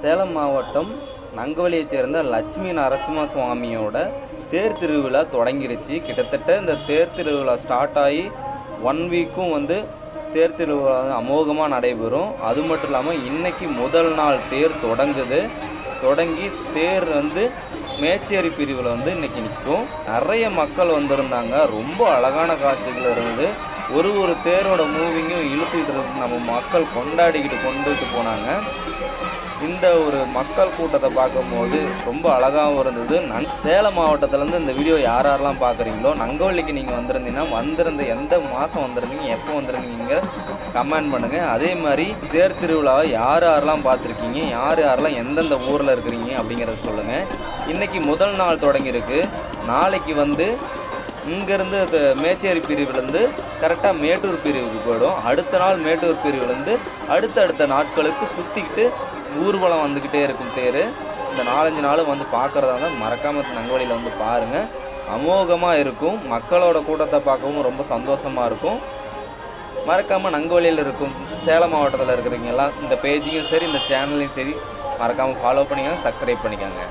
சேலம் மாவட்டம் நங்கவலியைச் சேர்ந்த லட்சுமி நரசிம்ம சுவாமியோட தேர் திருவிழா தொடங்கிருச்சு. கிட்டத்தட்ட இந்த தேர் திருவிழா ஸ்டார்ட் ஆகி ஒன் வீக்கும் வந்து தேர் திருவிழா வந்து அமோகமாக நடைபெறும். அது மட்டும் இல்லாமல் இன்றைக்கி முதல் நாள் தேர் தொடங்குது. தொடங்கி தேர் வந்து மேச்சேரி பிரிவில் வந்து இன்னைக்கு நிற்கும். நிறைய மக்கள் வந்திருந்தாங்க. ரொம்ப அழகான காட்சிகள் இருந்தது. ஒரு ஒரு தேரோட மூவிங்கும் இழுத்துக்கிட்டு நம்ம மக்கள் கொண்டாடிக்கிட்டு கொண்டுட்டு போனாங்க. இந்த ஒரு மக்கள் கூட்டத்தை பார்க்கும்போது ரொம்ப அழகாகவும் இருந்தது. நங் சேலம் மாவட்டத்துலேருந்து இந்த வீடியோ யார் யாரெல்லாம் பார்க்குறீங்களோ நங்கவள்ளிக்கு நீங்கள் வந்திருந்தீங்கன்னா வந்திருந்த எந்த மாதம் வந்திருந்தீங்க எப்போ வந்திருந்தீங்க கமெண்ட் பண்ணுங்கள் அதே மாதிரி தேர் திருவிழாவை யார் யாரெல்லாம் பார்த்துருக்கீங்க யார் யாரெல்லாம் எந்தெந்த ஊரில் இருக்கிறீங்க அப்படிங்கிறத சொல்லுங்கள் இன்றைக்கி முதல் நாள் தொடங்கியிருக்கு. நாளைக்கு வந்து இங்கேருந்து மேச்சேரி பிரிவுலேருந்து கரெக்டாக மேட்டூர் பிரிவுக்கு போயிடும். அடுத்த நாள் மேட்டூர் பிரிவுலேருந்து அடுத்தடுத்த நாட்களுக்கு சுற்றிக்கிட்டு ஊர்வலம் வந்துக்கிட்டே இருக்கும் தேர். இந்த நாலஞ்சு நாளும் வந்து பார்க்குறதா இருந்தால் மறக்காமல் நங்கவழியில் வந்து பாருங்கள் அமோகமாக இருக்கும். மக்களோட கூட்டத்தை பார்க்கவும் ரொம்ப சந்தோஷமாக இருக்கும். மறக்காமல் நங்கவழியில் இருக்கும் சேலம் மாவட்டத்தில் இருக்கிறவங்க எல்லாம் இந்த பேஜையும் சரி இந்த சேனலையும் சரி மறக்காமல் ஃபாலோ பண்ணிக்கோங்க சப்ஸ்கிரைப் பண்ணிக்கோங்க.